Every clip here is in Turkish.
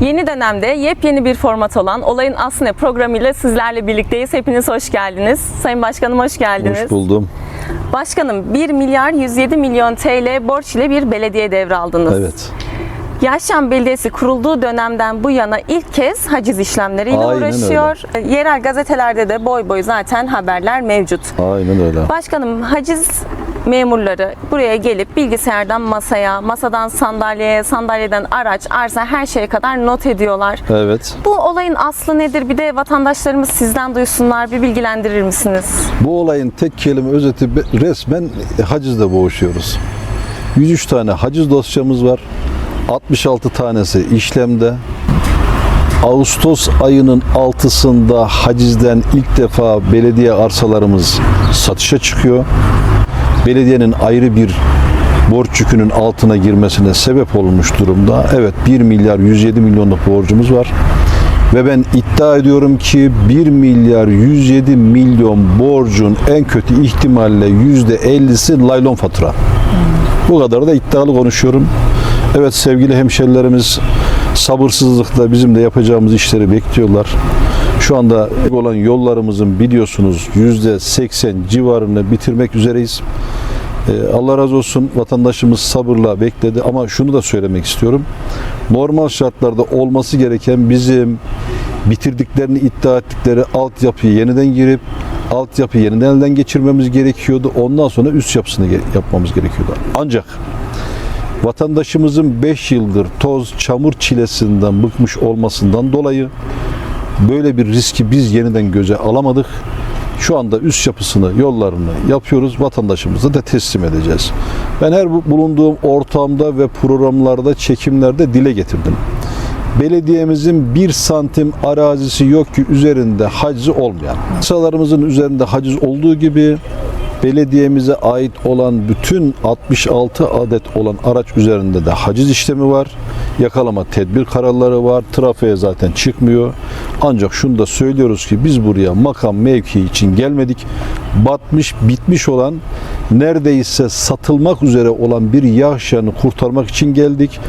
Yeni dönemde yepyeni bir format olan Olayın Aslı Ne programıyla sizlerle birlikteyiz. Hepiniz hoş geldiniz. Sayın Başkanım hoş geldiniz. Hoş buldum. Başkanım 1 milyar 107 milyon TL borç ile bir belediye devraldınız. Evet. Yaşam Belediyesi kurulduğu dönemden bu yana ilk kez haciz işlemleriyle Aynen uğraşıyor. Yerel gazetelerde de boy boy zaten haberler mevcut. Aynen öyle. Başkanım haciz memurları buraya gelip bilgisayardan masaya, masadan sandalyeye, sandalyeden araç, arsa her şeye kadar not ediyorlar. Evet. Bu olayın aslı nedir? Bir de vatandaşlarımız sizden duysunlar. Bir bilgilendirir misiniz? Bu olayın tek kelime özeti resmen hacizle boğuşuyoruz. 103 tane haciz dosyamız var. 66 tanesi işlemde. Ağustos ayının 6'sında hacizden ilk defa belediye arsalarımız satışa çıkıyor. Belediyenin ayrı bir borç yükünün altına girmesine sebep olmuş durumda. Evet 1 milyar 107 milyonluk borcumuz var. Ve ben iddia ediyorum ki 1 milyar 107 milyon borcun en kötü ihtimalle %50'si laylon fatura. Bu kadar da iddialı konuşuyorum. Evet sevgili hemşerilerimiz sabırsızlıkla bizim de yapacağımız işleri bekliyorlar. Şu anda olan yollarımızın biliyorsunuz %80 civarını bitirmek üzereyiz. Ee, Allah razı olsun vatandaşımız sabırla bekledi ama şunu da söylemek istiyorum. Normal şartlarda olması gereken bizim bitirdiklerini iddia ettikleri altyapıyı yeniden girip altyapıyı yeniden elden geçirmemiz gerekiyordu. Ondan sonra üst yapısını yapmamız gerekiyordu. Ancak vatandaşımızın 5 yıldır toz, çamur çilesinden bıkmış olmasından dolayı böyle bir riski biz yeniden göze alamadık. Şu anda üst yapısını, yollarını yapıyoruz. Vatandaşımıza da teslim edeceğiz. Ben her bu- bulunduğum ortamda ve programlarda, çekimlerde dile getirdim. Belediyemizin bir santim arazisi yok ki üzerinde haciz olmayan. Sahalarımızın üzerinde haciz olduğu gibi belediyemize ait olan bütün 66 adet olan araç üzerinde de haciz işlemi var. Yakalama tedbir kararları var. Trafiğe zaten çıkmıyor. Ancak şunu da söylüyoruz ki biz buraya makam mevki için gelmedik. Batmış, bitmiş olan neredeyse satılmak üzere olan bir yahşanı kurtarmak için geldik.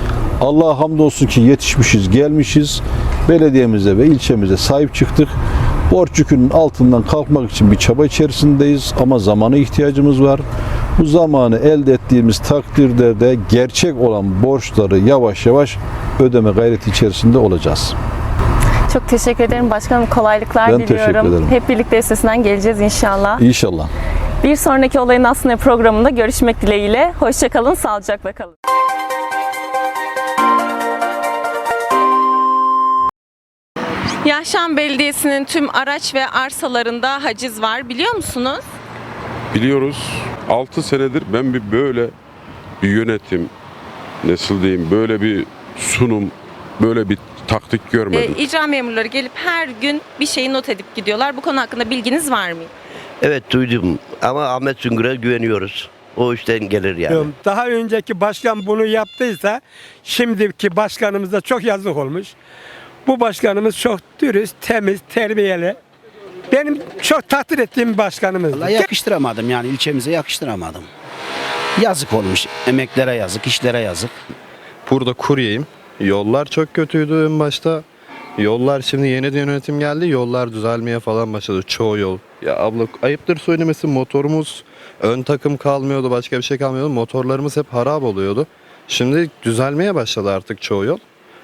Allah'a hamdolsun ki yetişmişiz, gelmişiz. Belediyemize ve ilçemize sahip çıktık. Borç yükünün altından kalkmak için bir çaba içerisindeyiz ama zamana ihtiyacımız var. Bu zamanı elde ettiğimiz takdirde de gerçek olan borçları yavaş yavaş ödeme gayreti içerisinde olacağız. Çok teşekkür ederim başkanım. Kolaylıklar Ben diliyorum. Hep birlikte üstesinden geleceğiz inşallah. İnşallah. Bir sonraki Olayın Aslı Ne programında görüşmek dileğiyle. Hoşçakalın, sağlıcakla kalın. Yaşam Belediyesi'nin tüm araç ve arsalarında haciz var biliyor musunuz? Biliyoruz 6 senedir ben bir böyle bir yönetim nasıl diyeyim böyle bir sunum böyle bir taktik Ee, görmedim. icra memurları gelip her gün bir şeyi not edip gidiyorlar. Bu konu hakkında bilginiz var mı? Evet duydum ama Ahmet Süngür'e güveniyoruz. O işten gelir yani. Daha önceki başkan bunu yaptıysa şimdiki başkanımız da çok yazık olmuş. Bu başkanımız çok dürüst, temiz, terbiyeli. Benim çok takdir ettiğim bir başkanımız. Vallahi yakıştıramadım yani ilçemize yakıştıramadım. Yazık olmuş. Emeklere yazık, işlere yazık. Burada kuryeyim. Yollar çok kötüydü en başta. Yollar şimdi yeni de yönetim geldi. Yollar düzelmeye falan başladı. Çoğu yol. Ya abla ayıptır söylemesi motorumuz ön takım kalmıyordu. Başka bir şey kalmıyordu. Motorlarımız hep harap oluyordu. Şimdi düzelmeye başladı artık çoğu yol.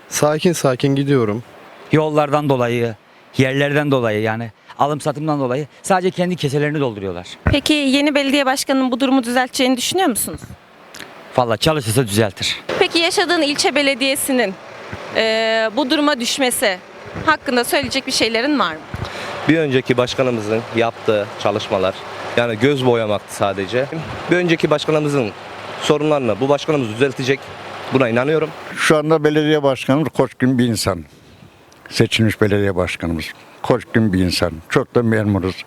Sakin sakin gidiyorum. Yollardan dolayı, yerlerden dolayı yani alım satımdan dolayı sadece kendi keselerini dolduruyorlar. Peki yeni belediye başkanının bu durumu düzelteceğini düşünüyor musunuz? Valla çalışırsa düzeltir. Peki yaşadığın ilçe belediyesinin eee, bu duruma düşmesi hakkında söyleyecek bir şeylerin var mı? bir önceki başkanımızın yaptığı çalışmalar yani göz boyamaktı sadece. Bir önceki başkanımızın sorunlarını bu başkanımız düzeltecek. Buna inanıyorum. Şu anda belediye başkanımız koçgün bir insan. Seçilmiş belediye başkanımız. Koçgün bir insan. Çok da memnunuz.